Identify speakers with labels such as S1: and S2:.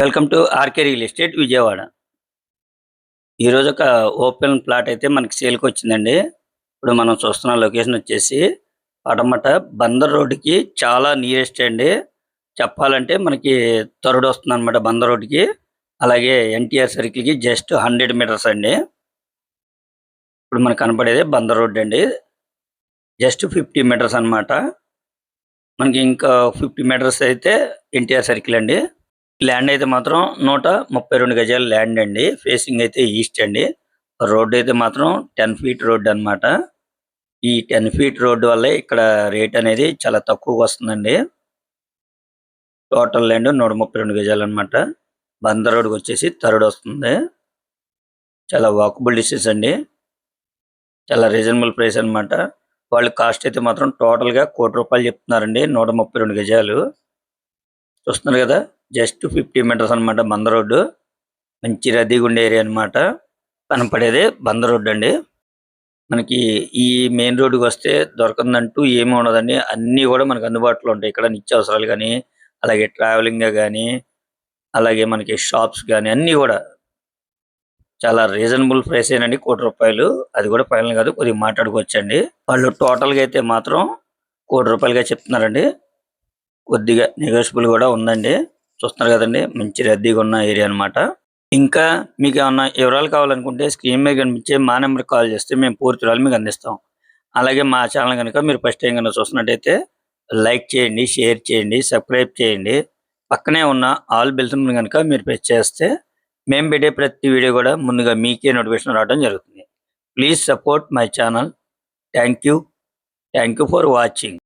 S1: Welcome to RK real estate Vijayawada. ఈరోజు ఒక open plot అయితే మనకి సేల్కి వచ్చిందండి. ఇప్పుడు మనం చూస్తున్న లొకేషన్ వచ్చేసి పడమట బందర్ రోడ్డుకి చాలా నియరెస్ట్ అండి. చెప్పాలంటే మనకి తరుడు వస్తుంది అనమాట బందర్ రోడ్డుకి. అలాగే ఎన్టీఆర్ సర్కిల్కి జస్ట్ హండ్రెడ్ మీటర్స్ అండి. ఇప్పుడు మనకు కనపడేది బందర్ రోడ్ అండి. జస్ట్ ఫిఫ్టీ మీటర్స్ అన్నమాట. మనకి ఇంకా ఫిఫ్టీ మీటర్స్ అయితే ఎన్టీఆర్ సర్కిల్ అండి. ల్యాండ్ అయితే మాత్రం నూట ముప్పై రెండు గజాల ల్యాండ్ అండి. ఫేసింగ్ అయితే ఈస్ట్ అండి. రోడ్ అయితే మాత్రం టెన్ ఫీట్ రోడ్ అన్నమాట. ఈ టెన్ ఫీట్ రోడ్ వల్ల ఇక్కడ రేట్ అనేది చాలా తక్కువ వస్తుందండి. టోటల్ ల్యాండ్ నూట ముప్పై రెండు గజాలు అనమాట బందర్ రోడ్కి వచ్చేసి థర్డ్ వస్తుంది. చాలా వాకబుల్ డిస్టెన్స్ అండి. చాలా రీజనబుల్ ప్రైస్ అన్నమాట. వాళ్ళు కాస్ట్ అయితే మాత్రం టోటల్గా కోటి రూపాయలు చెప్తున్నారండి. నూట ముప్పై రెండు గజాలు. చూస్తున్నారు కదా? జస్ట్ ఫిఫ్టీ మీటర్స్ అన్నమాట బందర్ రోడ్డు. మంచి రద్దీగా ఉండే ఏరియా అన్నమాట. కనపడేది బందర్ రోడ్డు అండి. మనకి ఈ మెయిన్ రోడ్డుకి వస్తే దొరకందంటూ ఏమి ఉండదండి. అన్నీ కూడా మనకు అందుబాటులో ఉంటాయి. ఇక్కడ నిత్యావసరాలు కానీ అలాగే ట్రావెలింగ్ కానీ అలాగే మనకి షాప్స్ కానీ అన్నీ కూడా. చాలా రీజనబుల్ ప్రైస్ ఏనండి. కోటి రూపాయలు. అది కూడా ఫైనల్ కాదు. కొద్దిగా మాట్లాడుకోవచ్చండి. వాళ్ళు టోటల్గా అయితే మాత్రం కోటి రూపాయలుగా చెప్తున్నారండి. కొద్దిగా నెగోషియబుల్ కూడా ఉందండి. చూస్తున్నారు కదండి మంచి రద్దీగా ఉన్న ఏరియా అన్నమాట. ఇంకా మీకు ఏమన్నా వివరాలు కావాలనుకుంటే స్క్రీన్ మీద కనిపించే మా నెంబర్కి కాల్ చేస్తే మేము పూర్తి వివరాలు మీకు అందిస్తాం. అలాగే మా ఛానల్ కనుక మీరు ఫస్ట్ టైం కనుక చూస్తున్నట్టయితే లైక్ చేయండి షేర్ చేయండి సబ్స్క్రైబ్ చేయండి. పక్కనే ఉన్న ఆల్ బెల్స్ కనుక మీరు ప్రెస్ చేస్తే మేము పెట్టే ప్రతి వీడియో కూడా ముందుగా మీకే నోటిఫికేషన్ రావడం జరుగుతుంది. Please support my channel thank you thank you for watching